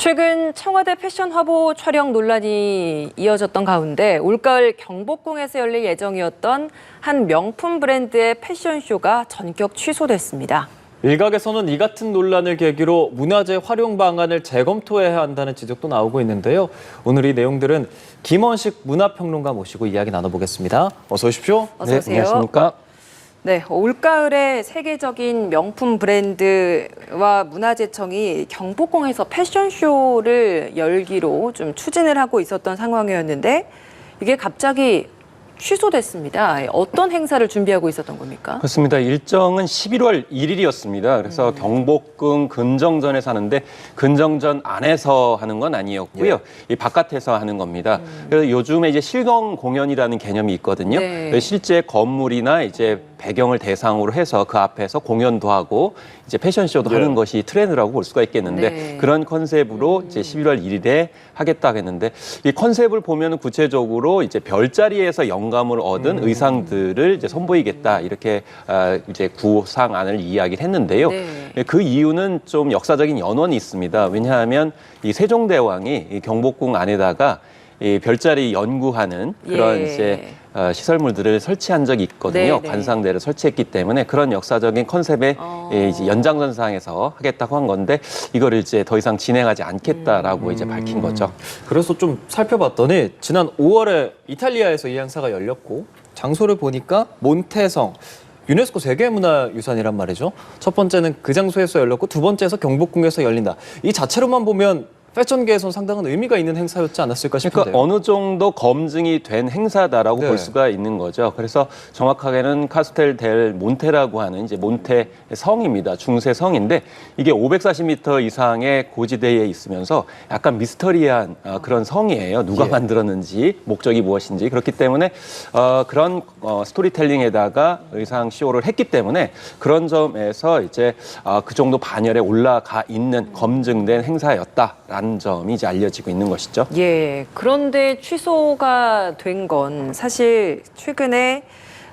최근 청와대 패션 화보 촬영 논란이 이어졌던 가운데 올가을 경복궁에서 열릴 예정이었던 한 명품 브랜드의 패션쇼가 전격 취소됐습니다. 일각에서는 이 같은 논란을 계기로 문화재 활용 방안을 재검토해야 한다는 지적도 나오고 있는데요. 오늘 이 내용들은 김원식 문화평론가 모시고 이야기 나눠보겠습니다. 어서 오십시오. 어서 오세요. 안녕하십니까? 네, 올가을에 세계적인 명품 브랜드와 문화재청이 경복궁에서 패션쇼를 열기로 좀 추진을 하고 있었던 상황이었는데 이게 갑자기 취소됐습니다. 어떤 행사를 준비하고 있었던 겁니까? 그렇습니다. 일정은 11월 1일이었습니다. 그래서 경복궁 근정전에서 하는데 근정전 안에서 하는 건 아니었고요. 이 바깥에서 하는 겁니다. 그래서 요즘에 이제 실경 공연이라는 개념이 있거든요. 네. 실제 건물이나 이제 배경을 대상으로 해서 그 앞에서 공연도 하고 이제 패션쇼도 하는 것이 트렌드라고 볼 수가 있겠는데 네. 그런 컨셉으로 이제 11월 1일에 하겠다 했는데 이 컨셉을 보면 구체적으로 이제 별자리에서 영감을 얻은 의상들을 이제 선보이겠다 이렇게 아, 이제 구상안을 이야기를 했는데요. 네. 그 이유는 좀 역사적인 연원이 있습니다. 왜냐하면 이 세종대왕이 이 경복궁 안에다가 이 별자리 연구하는 그런 예. 이제 어, 시설물들을 설치한 적이 있거든요. 네, 네. 관상대를 설치했기 때문에 그런 역사적인 컨셉의 어. 예, 이제 연장선상에서 하겠다고 한 건데 이거를 이제 더 이상 진행하지 않겠다라고 음. 이제 밝힌 거죠. 그래서 좀 살펴봤더니 지난 5월에 이탈리아에서 이 행사가 열렸고 장소를 보니까 몬테성 유네스코 세계문화유산이란 말이죠. 첫 번째는 그 장소에서 열렸고 두 번째에서 경복궁에서 열린다. 이 자체로만 보면 패션계에선 상당한 의미가 있는 행사였지 않았을까 싶은데요. 그러니까 어느 정도 검증이 된 행사다라고 네. 볼 수가 있는 거죠. 그래서 정확하게는 카스텔 델 몬테라고 하는 이제 몬테 성입니다. 중세 성인데 이게 540m 이상의 고지대에 있으면서 약간 미스터리한 어, 그런 성이에요. 누가 예. 만들었는지 목적이 무엇인지 그렇기 때문에 어, 그런 어, 스토리텔링에다가 의상 쇼를 했기 때문에 그런 점에서 이제 어, 그 정도 반열에 올라가 있는 검증된 행사였다 라는 점이 이제 알려지고 있는 것이죠. 예, 그런데 취소가 된 건 사실 최근에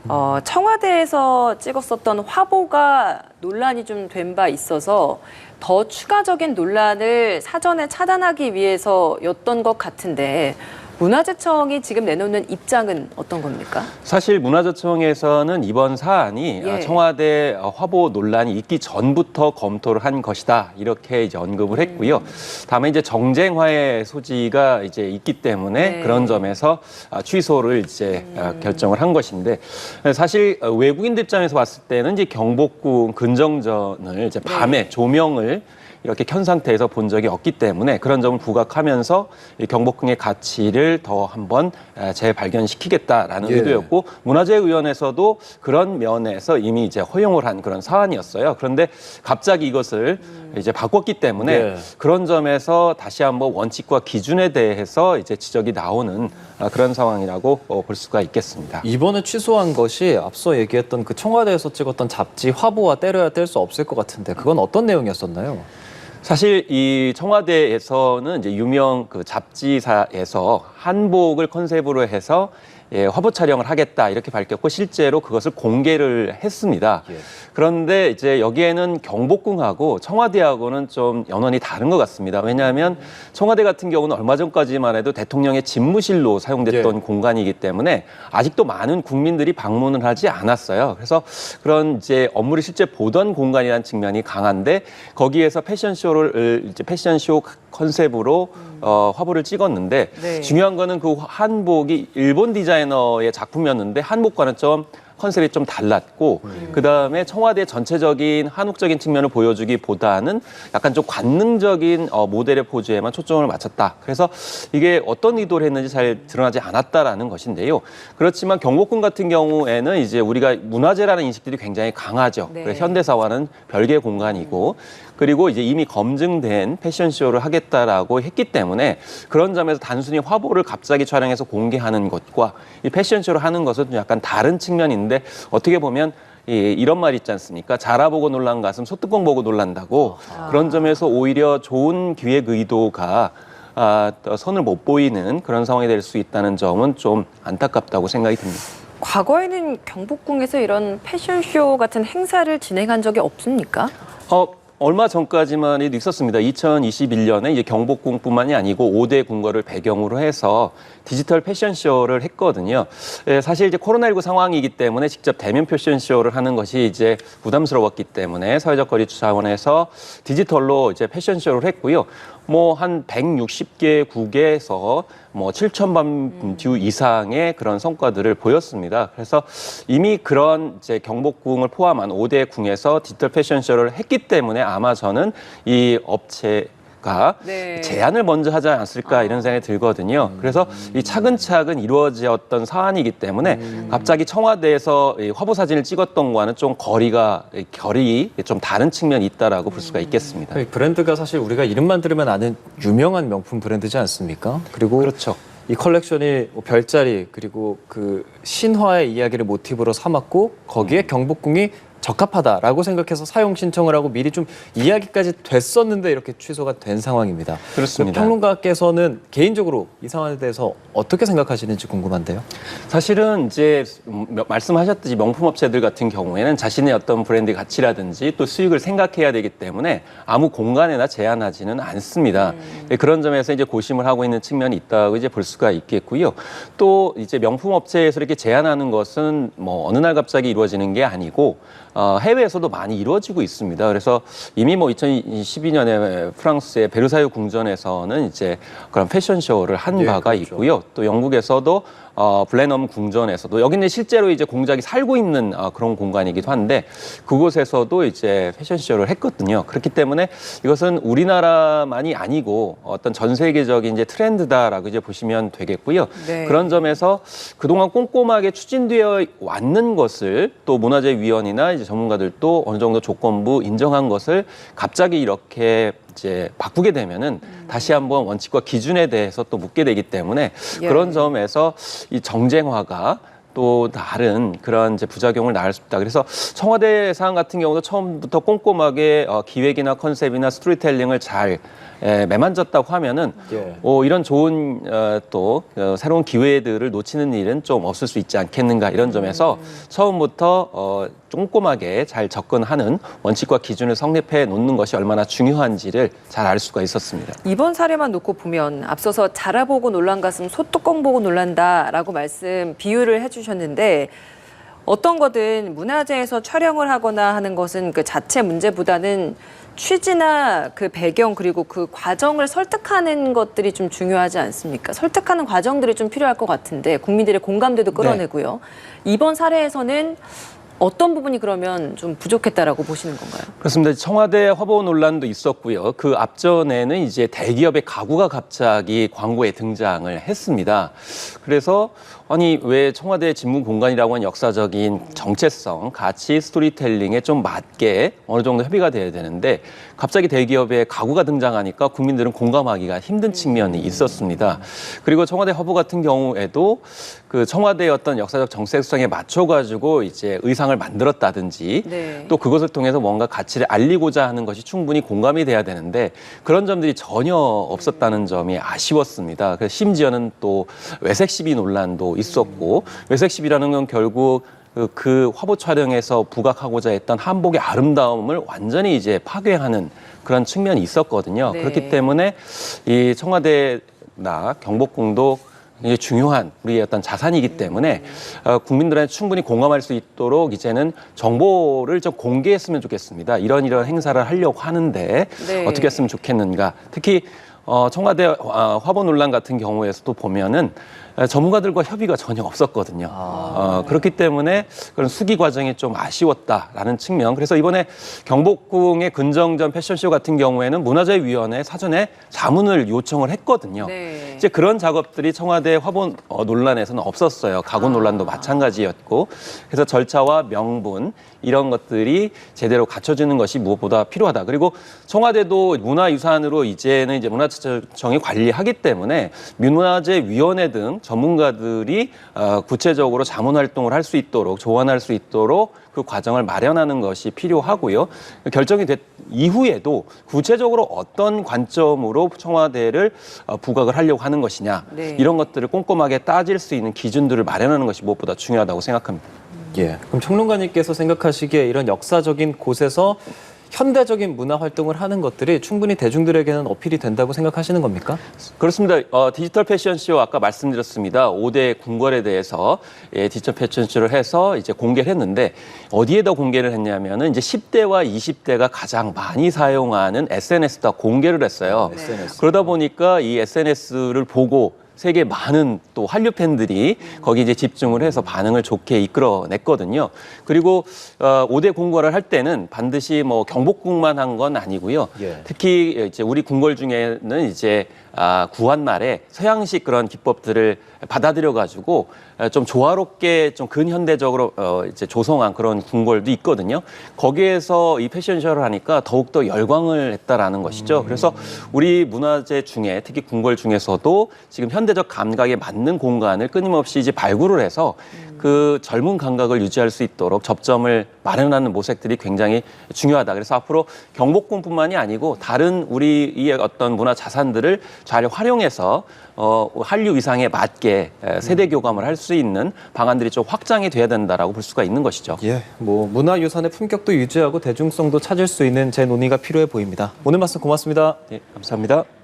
어, 청와대에서 찍었었던 화보가 논란이 좀 된 바 있어서 더 추가적인 논란을 사전에 차단하기 위해서였던 것 같은데 문화재청이 지금 내놓는 입장은 어떤 겁니까? 사실 문화재청에서는 이번 사안이 예. 어, 청와대 어, 화보 논란이 있기 전부터 검토를 한 것이다 이렇게 이제 언급을 했고요. 다만 이제 정쟁화의 소지가 이제 있기 때문에 네. 그런 점에서 아, 취소를 이제 어, 결정을 한 것인데 사실 어, 외국인들 입장에서 봤을 때는 이제 경복궁 근정전을 이제 밤에 조명을 이렇게 켠 상태에서 본 적이 없기 때문에 그런 점을 부각하면서 이 경복궁의 가치를 더 한번 에, 재발견시키겠다라는 예. 의도였고 문화재의원에서도 그런 면에서 이미 이제 허용을 한 그런 사안이었어요. 그런데 갑자기 이것을 이제 바꿨기 때문에 예. 그런 점에서 다시 한번 원칙과 기준에 대해서 이제 지적이 나오는 아, 그런 상황이라고 어, 볼 수가 있겠습니다. 이번에 취소한 것이 앞서 얘기했던 그 청와대에서 찍었던 잡지 화보와 때려야 뗄 수 없을 것 같은데 그건 어떤 내용이었었나요? 사실 이 청와대에서는 이제 유명 그 잡지사에서 한복을 컨셉으로 해서 예, 화보 촬영을 하겠다 이렇게 밝혔고 실제로 그것을 공개를 했습니다. 예. 그런데 이제 여기에는 경복궁하고 청와대하고는 좀 연원이 다른 것 같습니다. 왜냐하면 청와대 같은 경우는 얼마 전까지만 해도 대통령의 집무실로 사용됐던 예. 공간이기 때문에 아직도 많은 국민들이 방문을 하지 않았어요. 그래서 그런 이제 업무를 실제 보던 공간이라는 측면이 강한데 거기에서 패션쇼를 이제 패션쇼 컨셉으로 어, 화보를 찍었는데 네. 중요한 거는 그 한복이 일본 디자 이너의 작품이었는데 한복과는 좀 컨셉이 좀 달랐고 그 다음에 청와대 전체적인 한국적인 측면을 보여주기보다는 약간 좀 관능적인 어, 모델의 포즈에만 초점을 맞췄다. 그래서 이게 어떤 의도를 했는지 잘 드러나지 않았다라는 것인데요. 그렇지만 경복궁 같은 경우에는 이제 우리가 문화재라는 인식들이 굉장히 강하죠. 네. 그래서 현대사와는 별개의 공간이고 그리고 이제 이미 검증된 패션쇼를 하겠다라고 했기 때문에 그런 점에서 단순히 화보를 갑자기 촬영해서 공개하는 것과 이 패션쇼를 하는 것은 좀 약간 다른 측면인데 어떻게 보면 이, 이런 말 있지 않습니까? 자라보고 놀란 가슴 소뚜껑 보고 놀란다고 그런 점에서 오히려 좋은 기획 의도가 아, 또 선을 못 보이는 그런 상황이 될 수 있다는 점은 좀 안타깝다고 생각이 듭니다. 과거에는 경복궁에서 이런 패션쇼 같은 행사를 진행한 적이 없습니까? 어, 얼마 전까지만 해도 있었습니다. 2021년에 이제 경복궁뿐만이 아니고 5대 궁궐을 배경으로 해서 디지털 패션쇼를 했거든요. 예, 사실 이제 코로나19 상황이기 때문에 직접 대면 패션쇼를 하는 것이 이제 부담스러웠기 때문에 사회적 거리 차원에서 디지털로 이제 패션쇼를 했고요. 뭐 한 160개 국에서 뭐 7천만 뷰 이상의 그런 성과들을 보였습니다. 그래서 이미 그런 이제 경복궁을 포함한 5대 궁에서 디지털 패션쇼를 했기 때문에 아마 저는 이 업체 가 네. 제안을 먼저 하지 않았을까 이런 생각이 들거든요. 그래서 이 차근차근 이루어졌던 사안이기 때문에 갑자기 청와대에서 이 화보 사진을 찍었던 거와는 좀 거리가 결이 좀 다른 측면이 있다라고 볼 수가 있겠습니다. 이 브랜드가 사실 우리가 이름만 들으면 아는 유명한 명품 브랜드지 않습니까? 그리고 그렇죠. 이 컬렉션이 뭐 별자리 그리고 그 신화의 이야기를 모티브로 삼았고 거기에 경복궁이 적합하다라고 생각해서 사용 신청을 하고 미리 좀 이야기까지 됐었는데 이렇게 취소가 된 상황입니다. 그렇습니다. 평론가께서는 개인적으로 이 상황에 대해서 어떻게 생각하시는지 궁금한데요. 사실은 이제 음, 말씀하셨듯이 명품 업체들 같은 경우에는 자신의 어떤 브랜드 가치라든지 또 수익을 생각해야 되기 때문에 아무 공간에나 제한하지는 않습니다. 네, 그런 점에서 이제 고심을 하고 있는 측면이 있다고 이제 볼 수가 있겠고요. 또 이제 명품 업체에서 이렇게 제한하는 것은 뭐 어느 날 갑자기 이루어지는 게 아니고 어, 해외에서도 많이 이루어지고 있습니다. 그래서 이미 뭐 2012년에 프랑스의 베르사유 궁전에서는 이제 그런 패션쇼를 한 예, 바가 그렇죠. 있고요. 또 영국에서도 어, 블레넘 궁전에서도 여기는 실제로 이제 공작이 살고 있는 어, 그런 공간이기도 한데 그곳에서도 이제 패션 쇼를 했거든요. 그렇기 때문에 이것은 우리나라만이 아니고 어떤 전 세계적인 이제 트렌드다라고 이제 보시면 되겠고요. 네. 그런 점에서 그동안 꼼꼼하게 추진되어 왔는 것을 또 문화재위원이나 이제 전문가들도 어느 정도 조건부 인정한 것을 갑자기 이렇게 이제 바꾸게 되면은 다시 한번 원칙과 기준에 대해서 또 묻게 되기 때문에 예. 그런 점에서 이 정쟁화가 또 다른 그런 이제 부작용을 낳을 수 있다. 그래서 청와대 사안 같은 경우도 처음부터 꼼꼼하게 어, 기획이나 컨셉이나 스토리텔링을 잘 에, 매만졌다고 하면은 예. 어, 이런 좋은 어, 또 어, 새로운 기회들을 놓치는 일은 좀 없을 수 있지 않겠는가 이런 점에서 처음부터 어, 꼼꼼하게 잘 접근하는 원칙과 기준을 성립해 놓는 것이 얼마나 중요한지를 잘 알 수가 있었습니다. 이번 사례만 놓고 보면 앞서서 자라 보고 놀란 가슴 소뚜껑 보고 놀란다라고 말씀 비유를 해주셨 는데 어떤 거든 문화재에서 촬영을 하거나 하는 것은 그 자체 문제보다는 취지나 그 배경 그리고 그 과정을 설득하는 것들이 좀 중요하지 않습니까? 설득하는 과정들이 좀 필요할 것 같은데 국민들의 공감대도 끌어내고요. 이번 사례에서는 어떤 부분이 그러면 좀 부족했다라고 보시는 건가요? 그렇습니다. 청와대 화보 논란도 있었고요. 그 앞전에는 이제 대기업의 가구가 갑자기 광고에 등장을 했습니다. 그래서 아니 왜 청와대 집무 공간이라고 하는 역사적인 정체성, 가치, 스토리텔링에 좀 맞게 어느 정도 협의가 돼야 되는데 갑자기 대기업의 가구가 등장하니까 국민들은 공감하기가 힘든 측면이 있었습니다. 그리고 청와대 화보 같은 경우에도 그 청와대의 어떤 역사적 정체성에 맞춰가지고 이제 의상을 만들었다든지 네. 또 그것을 통해서 뭔가 가치를 알리고자 하는 것이 충분히 공감이 돼야 되는데 그런 점들이 전혀 없었다는 점이 아쉬웠습니다. 그래서 심지어는 또 외색 시비 논란도 있었고 외색 시비라는 건 결국 그, 그 화보 촬영에서 부각하고자 했던 한복의 아름다움을 완전히 이제 파괴하는 그런 측면이 있었거든요. 네. 그렇기 때문에 이 청와대나 경복궁도 굉장히 중요한 우리의 어떤 자산이기 때문에 어, 국민들한테 충분히 공감할 수 있도록 이제는 정보를 좀 공개했으면 좋겠습니다. 이런 이런 행사를 하려고 하는데 네. 어떻게 했으면 좋겠는가. 특히 어, 청와대 어, 화보 논란 같은 경우에서도 보면은 어, 전문가들과 협의가 전혀 없었거든요. 어, 그렇기 때문에 그런 수기 과정이 좀 아쉬웠다라는 측면. 그래서 이번에 경복궁의 근정전 패션쇼 같은 경우에는 문화재위원회 사전에 자문을 요청을 했거든요. 네. 이제 그런 작업들이 청와대 화보 어, 논란에서는 없었어요. 가구 논란도 마찬가지였고. 그래서 절차와 명분 이런 것들이 제대로 갖춰지는 것이 무엇보다 필요하다. 그리고 청와대도 문화유산으로 이제는 이제 문화재청이 관리하기 때문에 문화재위원회 등 전문가들이 어, 구체적으로 자문 활동을 할 수 있도록 조언할 수 있도록 그 과정을 마련하는 것이 필요하고요. 결정이 됐 이후에도 구체적으로 어떤 관점으로 청와대를 어, 부각을 하려고 하는 것이냐 네. 이런 것들을 꼼꼼하게 따질 수 있는 기준들을 마련하는 것이 무엇보다 중요하다고 생각합니다. 예. 그럼 평론가님께서 생각하시기에 이런 역사적인 곳에서 현대적인 문화 활동을 하는 것들이 충분히 대중들에게는 어필이 된다고 생각하시는 겁니까? 그렇습니다. 어, 디지털 패션쇼 아까 말씀드렸습니다. 5대 궁궐에 대해서 예, 디지털 패션쇼를 해서 이제 공개를 했는데 어디에다 공개를 했냐면은 이제 10대와 20대가 가장 많이 사용하는 SNS다 공개를 했어요. SNS. 그러다 보니까 이 SNS를 보고 세계 많은 또 한류 팬들이 거기 이제 집중을 해서 반응을 좋게 이끌어냈거든요. 그리고 어, 5대 궁궐을 할 때는 반드시 뭐 경복궁만 한 건 아니고요. 예. 특히 이제 우리 궁궐 중에는 이제 아, 구한 말에 서양식 그런 기법들을 받아들여 가지고 좀 조화롭게 좀 근현대적으로 어, 이제 조성한 그런 궁궐도 있거든요. 거기에서 이 패션쇼를 하니까 더욱 더 열광을 했다라는 것이죠. 그래서 우리 문화재 중에 특히 궁궐 중에서도 지금 현대적 감각에 맞는 공간을 끊임없이 이제 발굴을 해서 그 젊은 감각을 유지할 수 있도록 접점을 마련하는 모색들이 굉장히 중요하다. 그래서 앞으로 경복궁뿐만이 아니고 다른 우리의 어떤 문화 자산들을 잘 활용해서 어, 한류 위상에 맞게 에, 세대 교감을 할 수 있는 방안들이 좀 확장이 돼야 된다라고 볼 수가 있는 것이죠. 예, 뭐 문화 유산의 품격도 유지하고 대중성도 찾을 수 있는 제 논의가 필요해 보입니다. 오늘 말씀 고맙습니다. 네, 감사합니다.